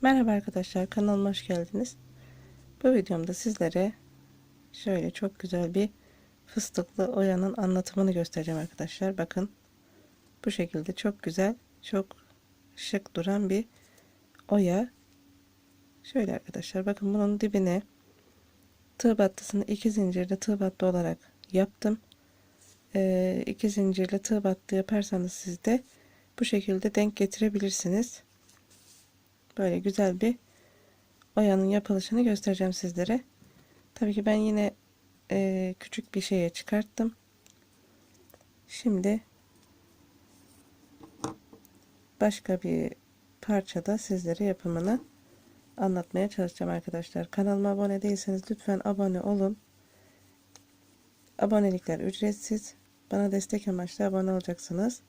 Merhaba arkadaşlar kanalıma hoş geldiniz. Bu videomda sizlere şöyle çok güzel bir fıstıklı oyanın anlatımını göstereceğim arkadaşlar. Bakın bu şekilde çok güzel çok şık duran bir oya. Şöyle arkadaşlar bakın bunun dibine tığ battısını iki zincirli tığ battı olarak yaptım. Ee, iki zincirli tığ battı yaparsanız siz de bu şekilde denk getirebilirsiniz. Böyle güzel bir oyanın yapılışını göstereceğim sizlere. Tabii ki ben yine e, küçük bir şeye çıkarttım. Şimdi başka bir parçada sizlere yapımını anlatmaya çalışacağım arkadaşlar. Kanalıma abone değilseniz lütfen abone olun. Abonelikler ücretsiz. Bana destek amaçlı abone olacaksınız.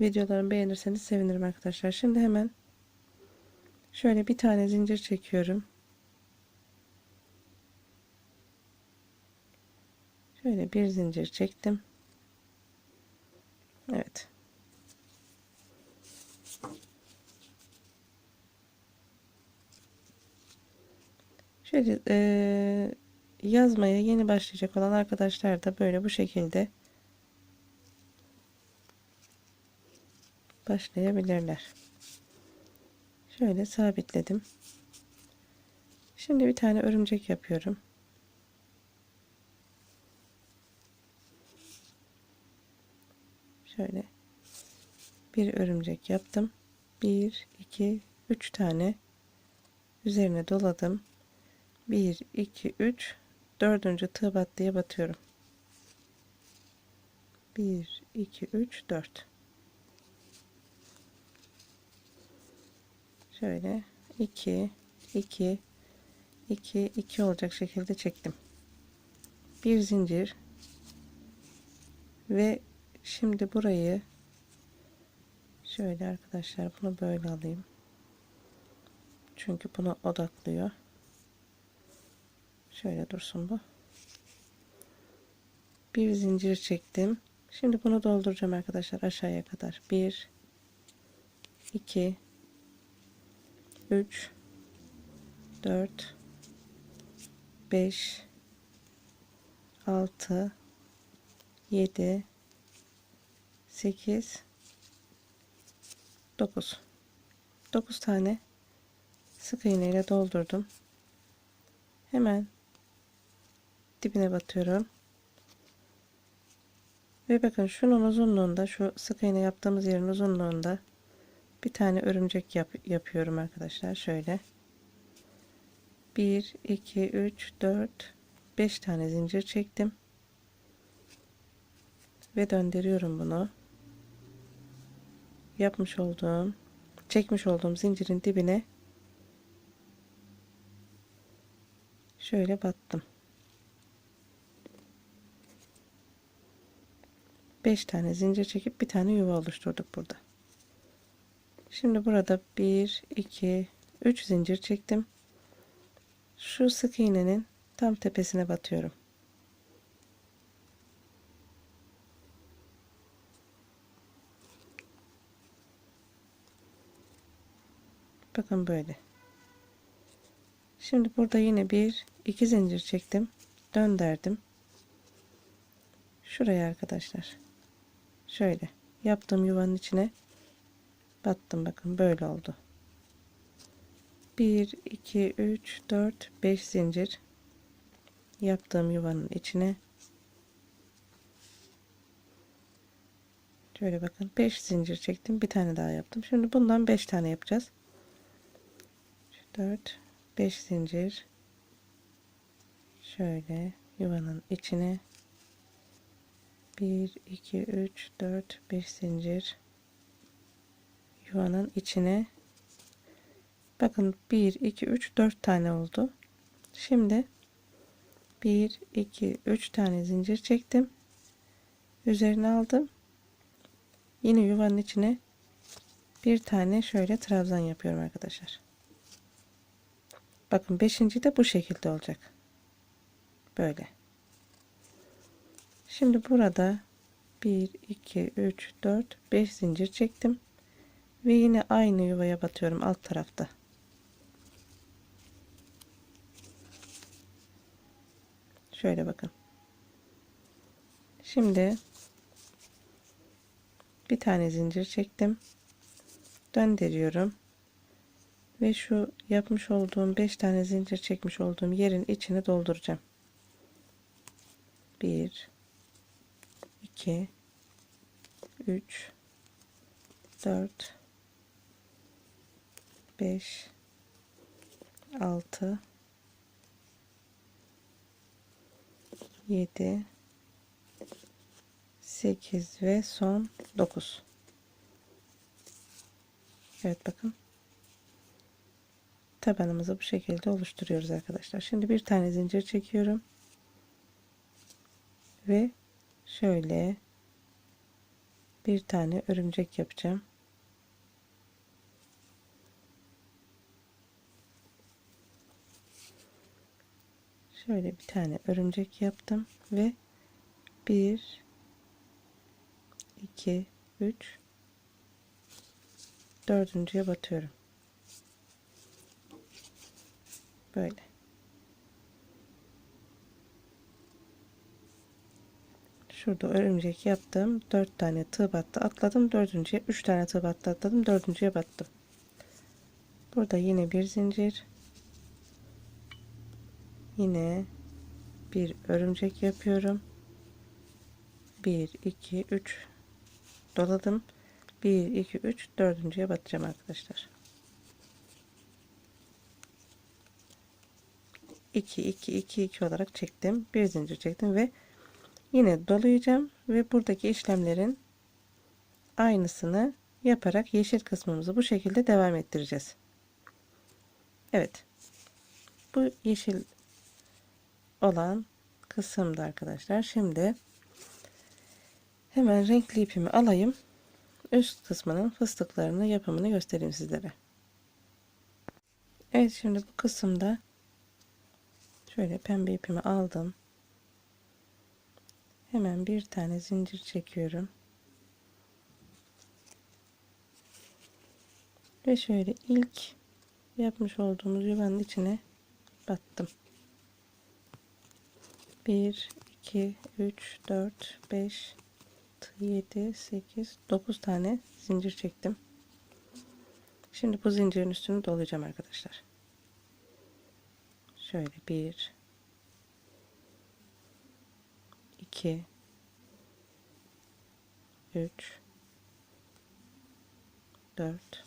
Videolarımı beğenirseniz sevinirim arkadaşlar. Şimdi hemen şöyle bir tane zincir çekiyorum. Şöyle bir zincir çektim. Evet. Şöyle e, yazmaya yeni başlayacak olan arkadaşlar da böyle bu şekilde başlayabilirler. Şöyle sabitledim. Şimdi bir tane örümcek yapıyorum. Şöyle bir örümcek yaptım. 1 2 3 tane üzerine doladım. 1 2 3 dördüncü tığ battıya batıyorum. 1 2 3 4 şöyle 2 2 2 2 olacak şekilde çektim. Bir zincir ve şimdi burayı şöyle arkadaşlar bunu böyle alayım. Çünkü bunu odaklıyor. Şöyle dursun bu. Bir zincir çektim. Şimdi bunu dolduracağım arkadaşlar aşağıya kadar. 1 2 3 4 5 6 7 8 9 9 tane sık iğne ile doldurdum. Hemen dibine batıyorum. Ve bakın şunun uzunluğunda şu sık iğne yaptığımız yerin uzunluğunda bir tane örümcek yap yapıyorum arkadaşlar. Şöyle. 1 2 3 4 5 tane zincir çektim. Ve döndürüyorum bunu. Yapmış olduğum çekmiş olduğum zincirin dibine şöyle battım. 5 tane zincir çekip bir tane yuva oluşturduk burada Şimdi burada 1, 2, 3 zincir çektim. Şu sık iğnenin tam tepesine batıyorum. Bakın böyle. Şimdi burada yine bir iki zincir çektim. Döndürdüm. Şuraya arkadaşlar. Şöyle yaptığım yuvanın içine battım bakın böyle oldu. 1 2 3 4 5 zincir yaptığım yuvanın içine. Şöyle bakın 5 zincir çektim bir tane daha yaptım. Şimdi bundan 5 tane yapacağız. 4 5 zincir şöyle yuvanın içine. 1 2 3 4 5 zincir yuvanın içine. Bakın 1 2 3 4 tane oldu. Şimdi 1 2 3 tane zincir çektim. Üzerine aldım. Yine yuvanın içine bir tane şöyle trabzan yapıyorum arkadaşlar. Bakın 5. de bu şekilde olacak. Böyle. Şimdi burada 1 2 3 4 5 zincir çektim ve yine aynı yuvaya batıyorum alt tarafta. Şöyle bakın. Şimdi bir tane zincir çektim. Döndürüyorum. Ve şu yapmış olduğum 5 tane zincir çekmiş olduğum yerin içini dolduracağım. 1 2 3 4 5 6 7 8 ve son 9 Evet bakın. Tabanımızı bu şekilde oluşturuyoruz arkadaşlar. Şimdi bir tane zincir çekiyorum. Ve şöyle bir tane örümcek yapacağım şöyle bir tane örümcek yaptım ve 1 2 3 dördüncüye batıyorum. Böyle. Şurada örümcek yaptım 4 tane tığ battı atladım dördüncüye 3 tane tığ battı atladım dördüncüye battım. Burada yine bir zincir yine bir örümcek yapıyorum. 1 2 3 doladım. 1 2 3 dördüncüye batacağım arkadaşlar. 2 2 2 2 olarak çektim. Bir zincir çektim ve yine dolayacağım ve buradaki işlemlerin aynısını yaparak yeşil kısmımızı bu şekilde devam ettireceğiz. Evet. Bu yeşil olan kısımda arkadaşlar. Şimdi hemen renkli ipimi alayım. Üst kısmının fıstıklarını yapımını göstereyim sizlere. Evet şimdi bu kısımda şöyle pembe ipimi aldım. Hemen bir tane zincir çekiyorum. Ve şöyle ilk yapmış olduğumuz yuvanın içine battım 1 2 3 4 5 7 8 9 tane zincir çektim. Şimdi bu zincirin üstünü dolayacağım arkadaşlar. Şöyle 1 2 3 4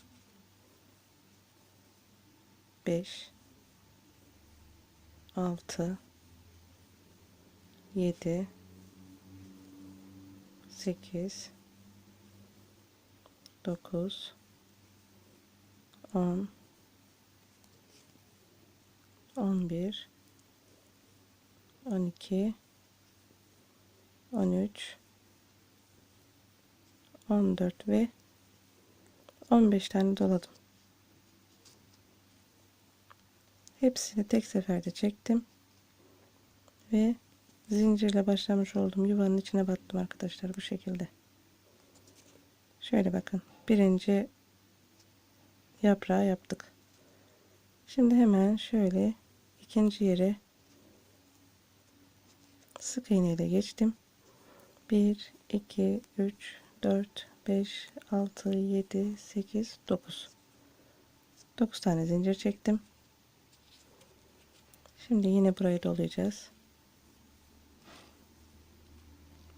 5 6 7 8 9 10 11 12 13 14 ve 15 tane doladım. Hepsini tek seferde çektim ve zincirle başlamış olduğum yuvanın içine battım arkadaşlar bu şekilde. Şöyle bakın. Birinci yaprağı yaptık. Şimdi hemen şöyle ikinci yere sık iğne ile geçtim. 1 2 3 4 5 6 7 8 9 9 tane zincir çektim. Şimdi yine burayı dolayacağız.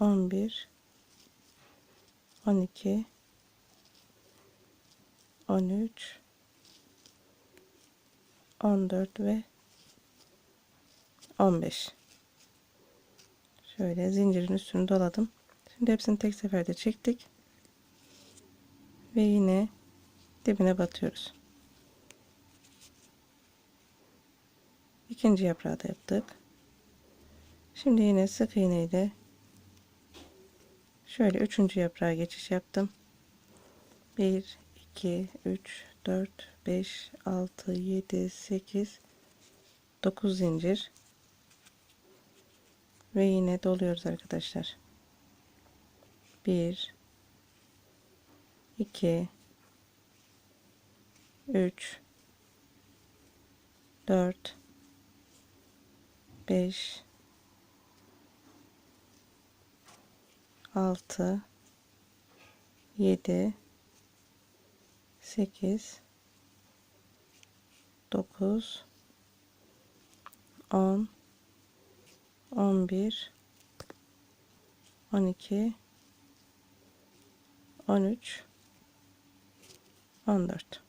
11 12 13 14 ve 15 şöyle zincirin üstünü doladım. Şimdi hepsini tek seferde çektik. Ve yine dibine batıyoruz. İkinci yaprağı da yaptık. Şimdi yine sık iğne ile şöyle üçüncü yaprağa geçiş yaptım. 1 2 3 4 5 6 7 8 9 zincir ve yine doluyoruz arkadaşlar. 1 2 3 4 5 6 7 8 9 10 11 12 13 14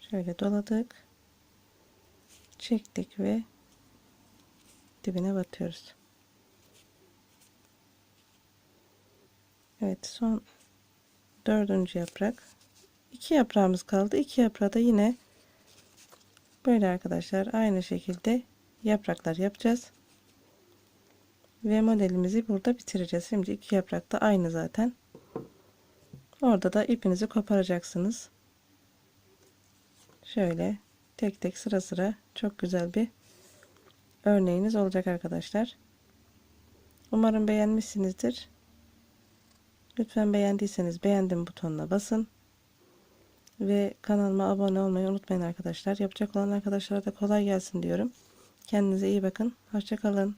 şöyle doladık çektik ve dibine batıyoruz Evet son dördüncü yaprak. İki yaprağımız kaldı. İki yaprağı da yine böyle arkadaşlar aynı şekilde yapraklar yapacağız. Ve modelimizi burada bitireceğiz. Şimdi iki yaprak da aynı zaten. Orada da ipinizi koparacaksınız. Şöyle tek tek sıra sıra çok güzel bir örneğiniz olacak arkadaşlar. Umarım beğenmişsinizdir Lütfen beğendiyseniz beğendim butonuna basın. Ve kanalıma abone olmayı unutmayın arkadaşlar. Yapacak olan arkadaşlara da kolay gelsin diyorum. Kendinize iyi bakın. Hoşçakalın.